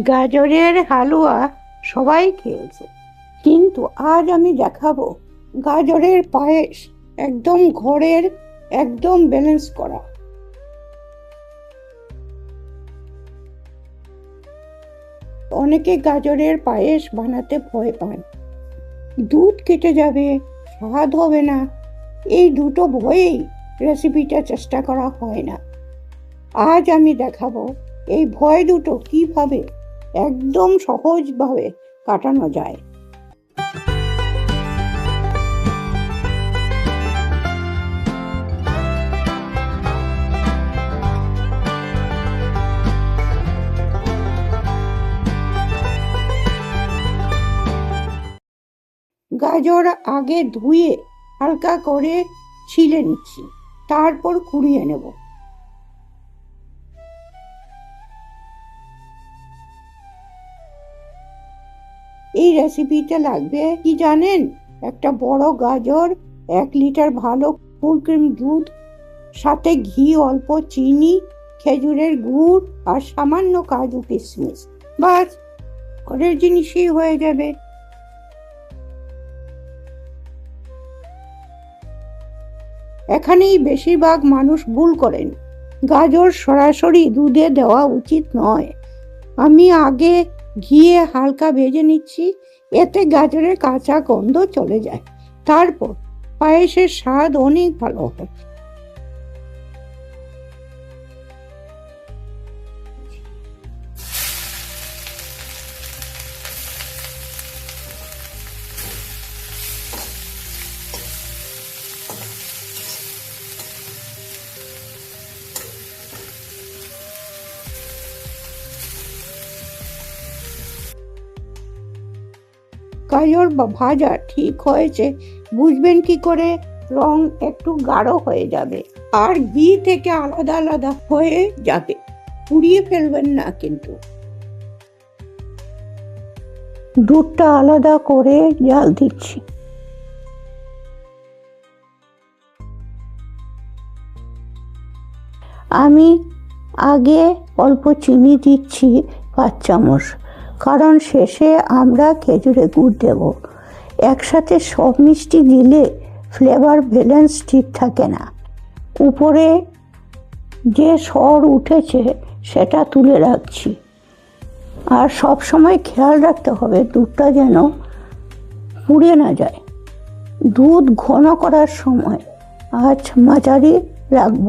গাজরের হালুয়া সবাই খেয়েছে। কিন্তু আজ আমি দেখাবো গাজরের পায়েস একদম ঘরের একদম ব্যালেন্স করা। অনেকে গাজরের পায়েস বানাতে ভয় পান দুধ কেটে যাবে, স্বাদ হবে না। এই দুটো ভয়েই রেসিপিটা চেষ্টা করা হয় না। আজ আমি দেখাবো এই ভয় দুটো কীভাবে একদম সহজভাবে কাটানো যায়। গাজর আগে ধুয়ে হালকা করে ছিলে নিচ্ছি তারপর কুড়িয়ে নেব। রেসিপিতে লাগবে কি জানেন? একটা বড় গাজর, এক লিটার ভালো ফুল ক্রিম দুধ, সাথে ঘি, অল্প চিনি, খেজুরের গুড় আর সামান্য কাজু কিশমিশ। বাস ঘরের জিনিসই হয়ে যাবে। এখানেই বেশিরভাগ মানুষ ভুল করেন। গাজর সরাসরি দুধে দেওয়া উচিত নয়। আমি আগে ঘিয়ে হালকা ভেজে নিচ্ছি, এতে গাজরের কাঁচা গন্ধ চলে যায়। তারপর পায়েসের স্বাদ অনেক ভালো হয়। গাজর বা ভাজা ঠিক হয়েছে, বুঝবেন কি করে? রং একটু গাঢ় হয়ে যাবে আর ঘি থেকে আলাদা আলাদা হয়ে যাবে। পুড়িয়ে ফেলবেন না কিন্তু। দুধটা আলাদা করে জাল দিচ্ছি। আমি আগে অল্প চিনি দিচ্ছি পাঁচ চামচ। কারণ শেষে আমরা খেজুরে গুড় দেব। একসাথে সব মিষ্টি দিলে ফ্লেভার ব্যালেন্স ঠিক থাকে না। উপরে যে স্বর উঠেছে সেটা তুলে রাখছি। আর সব সময় খেয়াল রাখতে হবে দুধটা যেন পুড়ে না যায়। দুধ ঘন করার সময় আজ মাঝারি রাখব।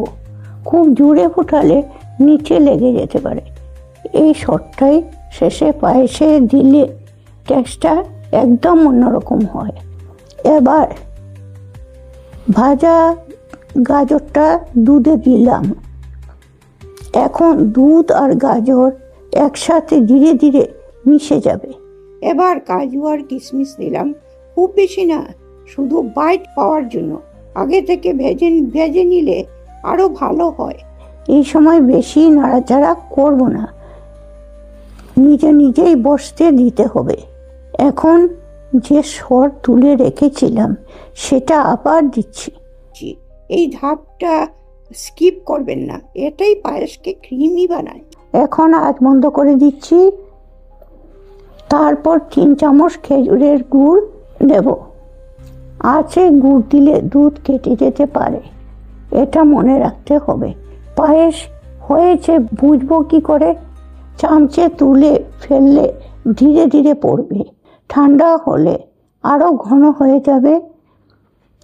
খুব জোরে ফোটালে নিচে লেগে যেতে পারে। এই শটটাই শেষে পায়েসে দিলে টেক্সটা একদম অন্যরকম হয়। এবার ভাজা গাজরটা দুধে দিলাম। এখন দুধ আর গাজর একসাথে ধীরে ধীরে মিশে যাবে। এবার কাজু আর কিশমিশ দিলাম। খুব বেশি না, শুধু বাইট পাওয়ার জন্য। আগে থেকে ভেজে ভেজে নিলে আরও ভালো হয়। এই সময় বেশি নাড়াচাড়া করব না। নিজে নিজেই বসতে দিতে হবে। এখন যে স্বর তুলে রেখেছিলাম সেটা আবার দিচ্ছি। এই ধাপটা স্কিপ করবেন না। এটাই পায়েসকে ক্রিমি বানায়। এখন আজ বন্ধ করে দিচ্ছি। তারপর তিন চামচ খেজুরের গুড় দেব। আছে গুড় দিলে দুধ কেটে যেতে পারে। এটা মনে রাখতে হবে। পায়েস হয়েছে বুঝব কি করে? চামচে তুলে ফেললে ধীরে ধীরে পড়বে। ঠান্ডা হলে আরও ঘন হয়ে যাবে।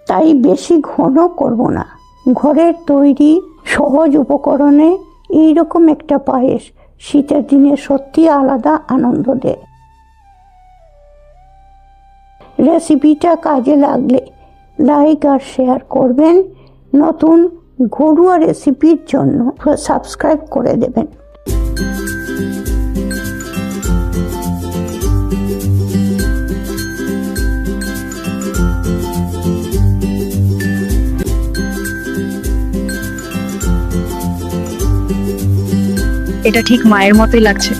তাই বেশি ঘন করব না। ঘরের তৈরি সহজ উপকরণে এইরকম একটা পায়েস শীতের দিনে সত্যি আলাদা আনন্দ দেয়। রেসিপিটা কাজে লাগলে লাইক আর শেয়ার করবেন। নতুন ঘরোয়া রেসিপির জন্য সাবস্ক্রাইব করে দেবেন। এটা ঠিক মায়ের মতোই লাগছে।